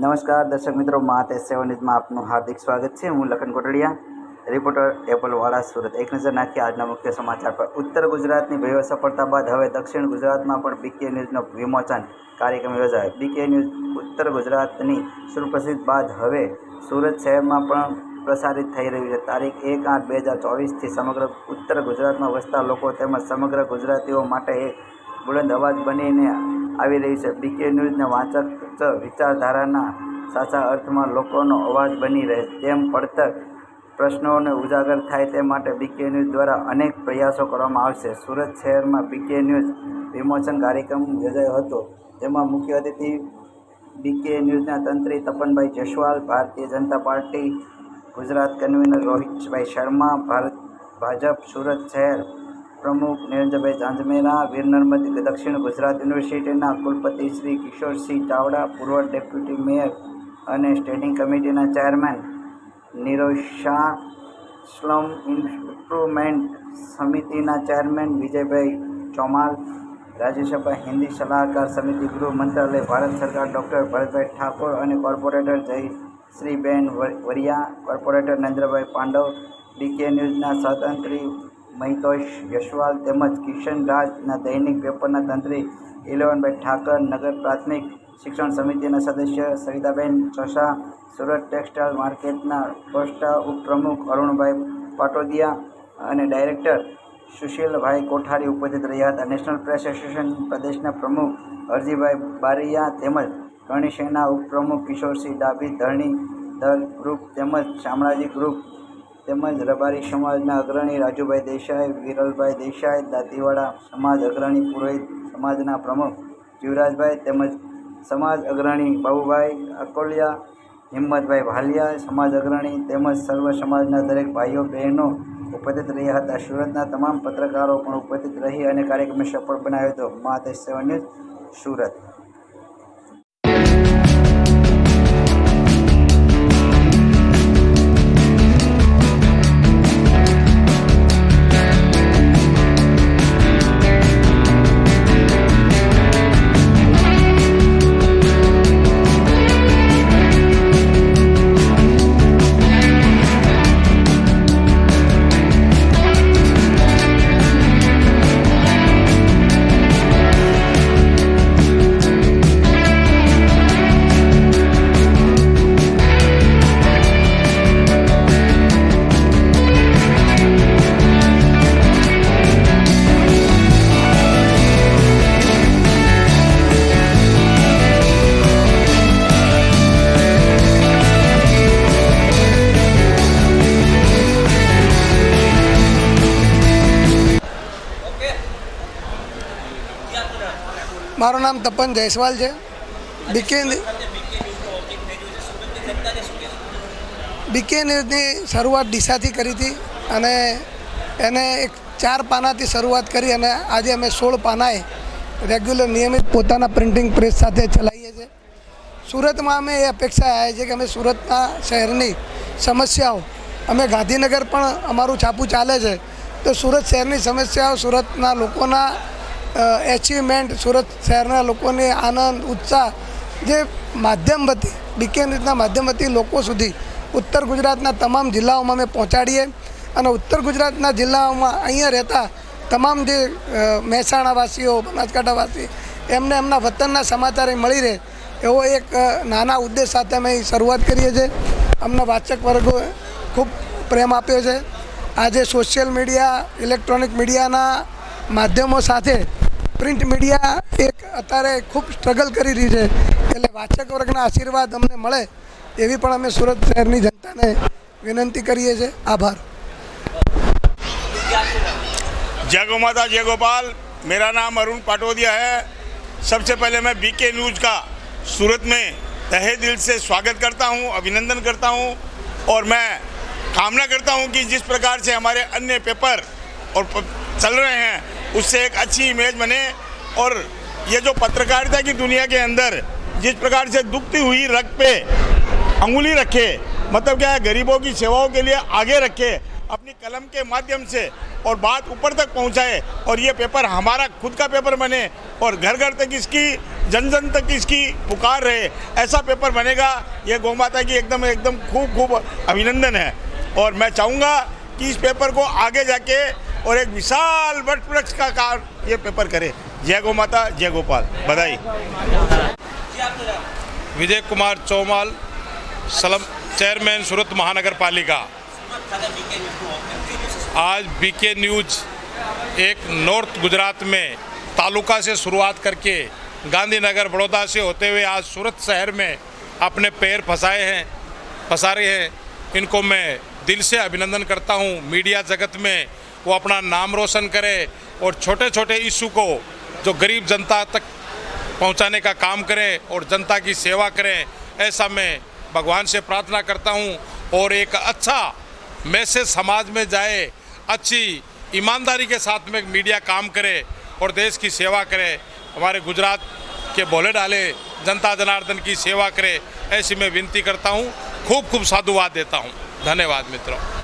નમસ્કાર, દર્શક મિત્રો માતે સેવન ન્યૂઝમાં આપનું હાર્દિક સ્વાગત છે. હું લખન કોટડિયા, રિપોર્ટર એપલવાળા સુરત. એક નજર નાખી આજના મુખ્ય સમાચાર પર. ઉત્તર ગુજરાતની ભવ્ય સફળતા બાદ હવે દક્ષિણ ગુજરાતમાં પણ બીકે ન્યૂઝનો વિમોચન કાર્યક્રમ યોજાયો. બીકે ન્યૂઝ ઉત્તર ગુજરાતની સુપ્રસિદ્ધ બાદ હવે સુરત શહેરમાં પણ પ્રસારિત થઈ રહ્યું છે. તારીખ એક આઠ બે હજાર ચોવીસથી સમગ્ર ઉત્તર ગુજરાતમાં વસતા લોકો તેમજ સમગ્ર ગુજરાતીઓ માટે એક બુલંદ અવાજ બનીને આવી રહી છે. બીકે ન્યૂઝને વાંચક વિચારધારાના સાચા અર્થમાં લોકોનો અવાજ બની રહે તેમ પડતર પ્રશ્નોને ઉજાગર થાય તે માટે બીકે ન્યૂઝ દ્વારા અનેક પ્રયાસો કરવામાં આવશે. સુરત શહેરમાં બીકે ન્યૂઝ વિમોચન કાર્યક્રમ યોજાયો હતો. જેમાં મુખ્ય અતિથિ બીકે ન્યૂઝના તંત્રી તપનભાઈ જયસ્વાલ, ભારતીય જનતા પાર્ટી ગુજરાત કન્વીનર રોહિતભાઈ શર્મા ભારત ભાજપ સુરત શહેર પ્રમુખ નિરંજનભાઈ ઝાંઝમેરા વીર નર્મદ દક્ષિણ ગુજરાત યુનિવર્સિટીના કુલપતિ શ્રી કિશોરસિંહ ચાવડા, પૂર્વ ડેપ્યુટી મેયર અને સ્ટેન્ડિંગ કમિટીના chairman Niraj Shah, slum improvement સમિતિના ચેરમેન વિજયભાઈ ચોમાલ, રાજ્યસભા હિન્દી સલાહકાર સમિતિ ગૃહ મંત્રાલય, ભારત સરકાર ડૉક્ટર ભરતભાઈ ઠાકોર અને કોર્પોરેટર જય શ્રીબેન વરિયા, કોર્પોરેટર નરેન્દ્રભાઈ પાંડવ બીકે ન્યૂઝના સ્વતંત્રી મહિતોષ યશવાલ તેમજ કિશન રાજના દૈનિક પેપરના તંત્રી ઇલેવનભાઈ ઠાકર, નગર પ્રાથમિક શિક્ષણ સમિતિના સદસ્ય સવિતાબેન ચશા સુરત ટેક્સટાઇલ માર્કેટના કોસ્ટા ઉપપ્રમુખ અરુણભાઈ પાટોદિયા અને ડાયરેક્ટર સુશીલભાઈ કોઠારી ઉપસ્થિત રહ્યા હતા. નેશનલ પ્રેસ એસોસિએશન પ્રદેશના પ્રમુખ અરજીભાઈ બારૈયા તેમજ કરણી સેના ઉપપ્રમુખ કિશોરસિંહ ડાભી ધરણી દર ગ્રુપ તેમજ શામળાજી ગ્રુપ તેમજ રબારી સમાજના અગ્રણી રાજુભાઈ દેસાઈ, વિરલભાઈ દેસાઈ, દાંતીવાડા સમાજ અગ્રણી પુરોહિત સમાજના પ્રમુખ જીવરાજભાઈ તેમજ સમાજ અગ્રણી બાબુભાઈ અકોલિયા, હિંમતભાઈ ભાલિયા, સમાજ અગ્રણી તેમજ સર્વ સમાજના દરેક ભાઈઓ, બહેનો ઉપસ્થિત રહ્યા હતા. સુરતના તમામ પત્રકારો પણ ઉપસ્થિત રહી અને કાર્યક્રમને સફળ બનાવ્યો હતો. મા સેવન ન્યૂઝ સુરત. મારું નામ તપન જયસ્વાલ છે. બીકે બીકે શરૂઆત ડીસાથી કરી હતી અને એને એક ચાર પાનાથી શરૂઆત કરી અને આજે અમે સોળ પાનાએ રેગ્યુલર નિયમિત પોતાના પ્રિન્ટિંગ પ્રેસ સાથે ચલાવીએ છીએ. સુરતમાં અમે એ અપેક્ષા આવે છે કે અમે સુરતના શહેરની સમસ્યાઓ, અમે ગાંધીનગર પણ અમારું છાપું ચાલે છે. તો સુરત શહેરની સમસ્યાઓ, સુરતના લોકોના એચિવમેન્ટ સુરત શહેરના લોકોને આનંદ, ઉત્સાહ જે માધ્યમ હતી બીકે માધ્યમથી લોકો સુધી ઉત્તર ગુજરાતના તમામ જિલ્લાઓમાં અમે પહોંચાડીએ અને ઉત્તર ગુજરાતના જિલ્લાઓમાં અહીંયા રહેતા તમામ જે મહેસાણાવાસીઓ, બનાસકાંઠાવાસી, એમને એમના વતનના સમાચાર મળી રહે એવો એક નાના ઉદ્દેશ સાથે અમે શરૂઆત કરીએ છીએ. અમને વાચક વર્ગો ખૂબ પ્રેમ આપ્યો છે. આજે સોશિયલ મીડિયા ઇલેક્ટ્રોનિક મીડિયાના માધ્યમો સાથે પ્રિન્ટ મીડિયા એક અત્યારે ખૂબ સ્ટ્રગલ કરી રહી છે એટલે વાચક વર્ગના આશીર્વાદ અમને મળે એવી પણ અમે સુરત શહેરની જનતાને વિનંતી કરીએ છીએ આભાર जय गौ माता जय गोपाल मेरा नाम अरुण पाटोदिया है सबसे पहले मैं बीके न्यूज का सूरत में तहे दिल से स्वागत करता हूं, अभिनंदन करता हूं और मैं कामना करता हूं कि जिस प्रकार से हमारे अन्य पेपर और प- चल रहे हैं उससे एक अच्छी इमेज बने और ये जो पत्रकारिता की दुनिया के अंदर जिस प्रकार से दुखती हुई रग पे अंगुली रखे मतलब क्या है, गरीबों की सेवाओं के लिए आगे रखे, अपनी कलम के माध्यम से और बात ऊपर तक पहुँचाए और ये पेपर हमारा खुद का पेपर बने और घर घर तक इसकी जन जन तक इसकी पुकार रहे, ऐसा पेपर बनेगा। ये गौ माता की एकदम एकदम खूब खूब अभिनंदन है। और मैं चाहूँगा कि इस पेपर को आगे जाके और एक विशाल वट वृक्ष का कार ये पेपर करे। जय गो माता, जय गोपाल। बधाई। विजय कुमार चौमाल, सलम, चेयरमैन सूरत महानगर पालिका आज बीके न्यूज़ एक नॉर्थ गुजरात में तालुका से शुरुआत करके गांधीनगर बड़ौदा से होते हुए आज सूरत शहर में अपने पैर फंसाए हैं, फंसा रहे हैं। इनको मैं दिल से अभिनंदन करता हूँ। मीडिया जगत में वो अपना नाम रोशन करे और छोटे छोटे इशू को जो गरीब जनता तक पहुँचाने का काम करें और जनता की सेवा करें, ऐसा मैं भगवान से प्रार्थना करता हूँ। और एक अच्छा मैसेज समाज में जाए, अच्छी ईमानदारी के साथ में मीडिया काम करे और देश की सेवा करे, हमारे गुजरात के भोले डाले जनता जनार्दन की सेवा करे, ऐसी मैं विनती करता हूँ। खूब खूब साधुवाद देता हूँ। धन्यवाद मित्रों।